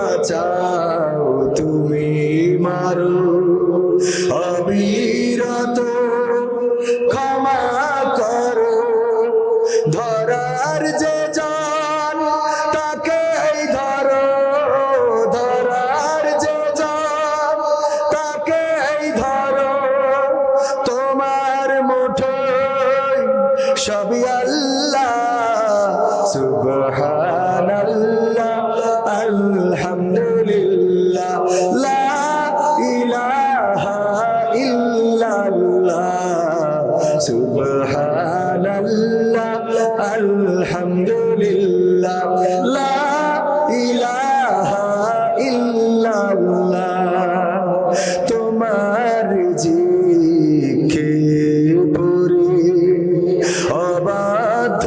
বাঁচাও তুমি মারো। অবিরত ক্ষমা করো। ধরার যে আলহামদুলিল্লাহ লা ইলাহা ইল্লাল্লাহ সুবহানাল্লাহ আলহামদুলিল্লাহ লা ইলাহা ইল্লাল্লাহ তোমার জিকে পড়ে অবাধ্য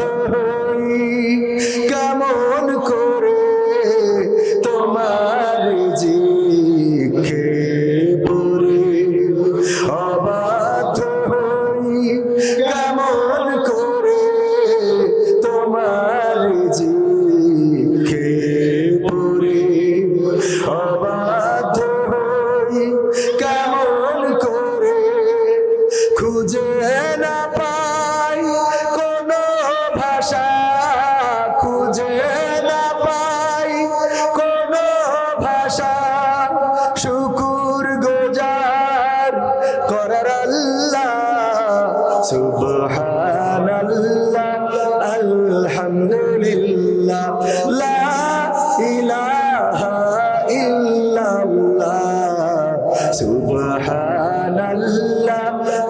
কেমন করে খুঁজে না পাই, কোনো ভাষা খুঁজে না পাই, কোনো ভাষা শুকুর গোজার করার আল্লাহ সুবহান